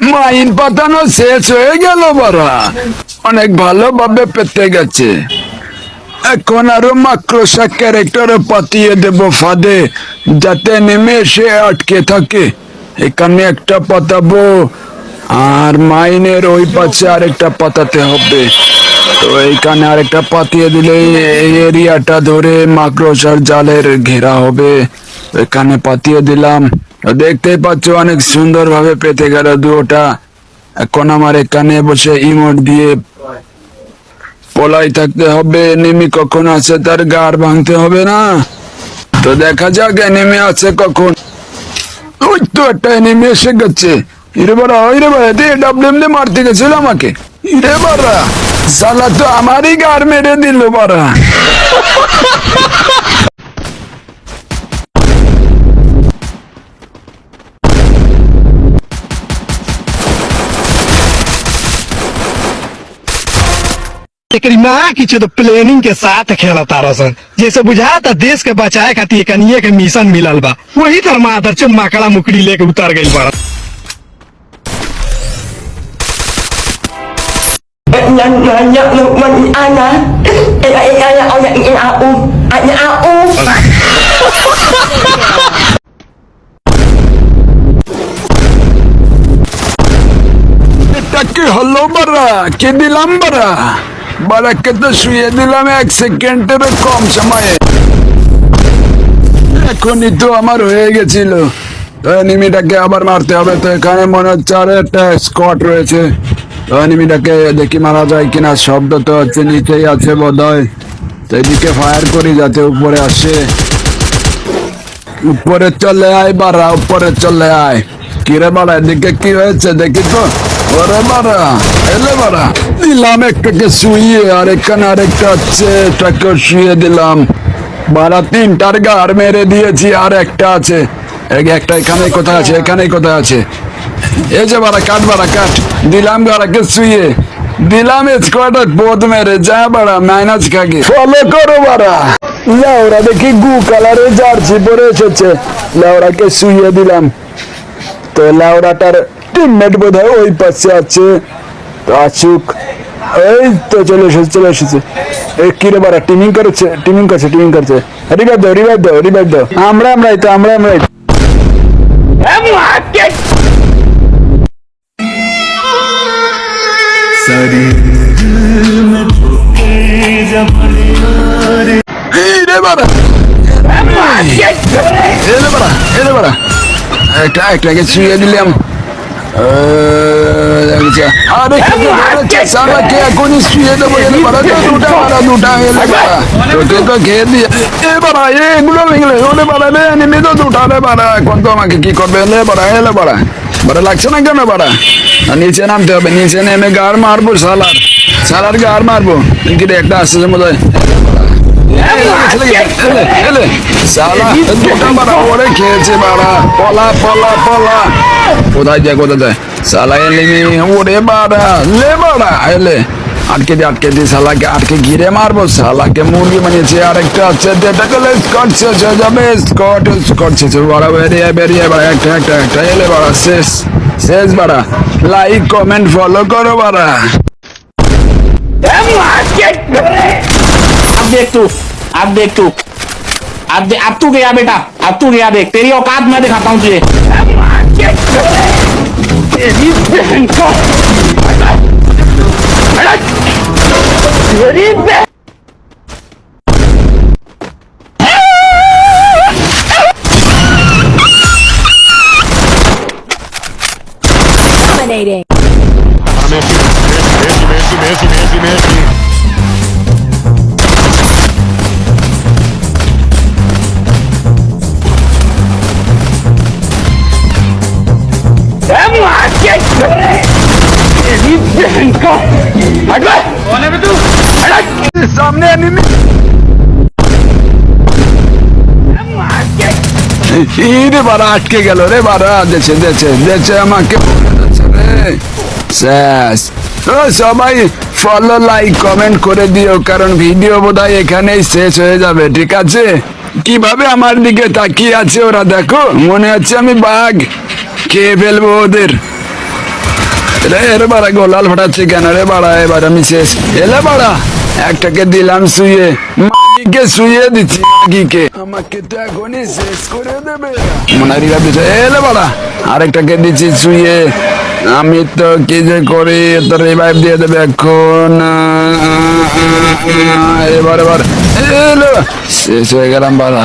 Mine পাতানো শেষ হয়ে গেল বারা অনেক ভালোভাবে পেতে গেছে। এখন আরও মাক্রোসা ক্যারেক্টার পাতিয়ে দেব ফাঁদে, যাতে নেমে সে আটকে থাকে। এখানে একটা পাতাবো, আর মাইনের ওই পাশে আরেকটা পাতাতে হবে। তো এইখানে আরেকটা পাতিয়ে দিলে এই এরিয়াটা ধরে মাকড়সার জালের ঘেরা হবে। এখানে পাতিয়ে দিলাম। দেখতেই পাচ্ছ অনেক সুন্দর ভাবে পেতে গেল দুটা এখন আমার এখানে বসে ইমোট দিয়ে পলাই থাকতে হবে। নেমি কখন আছে তার গাড় ভাঙতে হবে না। তো দেখা যাক, নেমে আছে কখন। ওই তো একটা নেমে এসে গেছে। মারতে গেছিল আমাকে। ইরে বাড়া সালা তো আমারই গাড় মেরে দিল বাড়া। एकरी माँ की तो प्लानिंग के साथ खेला तारा सन जैसे बुझाता देश के बचाए खातिर कनिए के मिशन मिलल बा। वही तर माधर चुन माकड़ा मुकड़ी लेके उतर गई Nanya nanya luman ana. Eh eh eh eh oh ya ini aku. Ada aku. এটা কি হলো বারা কে দিলাম বারা বারাকে তো শুয়ে দিলাম এক সেকেন্ডেরও কম সময়ে। এখনই তো আমার হয়ে গেছিল। তো এনিমিটাকে আবার মারতে হবে। তো এখানে মনে হচ্ছে আরও একটা স্কট রয়েছে। তো এনিমিটাকে দেখি মারা যায় কিনা। শব্দ তো হচ্ছে, নিচেই আছে বোধ হয় তো এদিকে ফায়ার করি যাতে উপরে আসে। উপরে চলে আয় বাড়া উপরে চলে আয়। কিরে বাড়া এদিকে কি হয়েছে? দেখি তো। ওরে বাড়া এলে বাড়া দিলাম একটাকে শুইয়ে আর এখানে আরেকটা আছে এটাকে শুয়ে দিলাম। বাড়া তিনটার গার মেরে দিয়েছি, আর একটা আছে। একটা এখানে কোথায় আছে এখানে কোথায় আছে? এই যে বাড়া কাট বাড়া কাট। দিলাম গারাকে শুয়ে দিলাম স্কোয়াডার বোধ মেরে, যা বাড়া মাইনাস খাগে। ফলো করো বাড়া লেওরা দেখি গু কালারের জার্সি পরে এসেছে। লেওরাকে শুয়ে দিলাম। তো লেওরাটার টিমমেট বোধ হয় ওই পাশে আছে। তো আসুক। এই তো চলে এসেছে চলে এসেছে। এই কিরে বারা টিমিং করেছে টিমিং করছে টিমিং করছে। রিভাইভ দাও রিভাইভ দাও রিভাইভ দাও। আমরা আমরাই তো আমরা আমরাই তো। একটা একটাকে ছুঁয়ে দিলাম। আরে সালাকে এখনই শুয়ে দেবো দুটা বাড়া দুটা এলে বাড়া তোকে তো খেয়ে দিয়ে এ বাড়া এগুলো ভেঙলে ওলে বাড়া রে তো দুটা রে বাড়া এখন তো আমাকে কি করবে? এলে বাড়া এলে বাড়া বাড়া লাগছে না কেন বাড়া নিচে নামতে হবে। নিচে নেমে গাড় মারবো সালার। সালার গাড় মারবো। কি রে একটা আসছে মতো খেয়েছে বাড়া পলা পলা পলা কোথায় যায় কোথায় সালা এলে ওরে বাড়া লে বাড়া এলে আটকে দিয়ে আটকে দিয়ে সালাকে আটকে ঘিরে মারবো সালাকে মুরগি বানিয়েছে আরেকটা আছে করলে স্কট শেষ হয়ে যাবে বাড়া একটা একটা একটা এলে বাড়া শেষ শেষ বাড়া লাইক কমেন্ট ফলো করো বাড়া देख तू अब देख तू अब दे, अब तू गया बेटा अब तू गया देख तेरी औकात मैं दिखाता हूँ तुझे तेरी बहन को तेरी बहन Dominating. तेरी बहन को हट बे कौन है बे तू हट সামনে এনিমি রে বাড়া আটকে গেল রে বাড়া দেছে দেছে দেছে আমাকে দেছে রে শেষ তো সবাই ফলো লাইক কমেন্ট করে দিও কারণ ভিডিও বোধহয় এখানেই শেষ হয়ে যাবে ঠিক আছে কিভাবে আমার দিকে তাকিয়ে আছে ওরা দেখো মনে হচ্ছে আমি বাঘ খেয়ে ফেলবো ওদের রে বাড়া গোলাল ফাটাচ্ছে কেন রে বাড়া এবার আমি শেষ। এলে বাড়া একটাকে দিলাম শুয়ে শুয়ে দিচ্ছি আমাকে তো শেষ করে দেবে। এলে বাড়া আরেকটাকে দিচ্ছি শুয়ে আমি তো কি যে করি তো রিভাইভ দিয়ে দেবে এখন। এবার এবার। শেষ হয়ে গেলাম বাড়া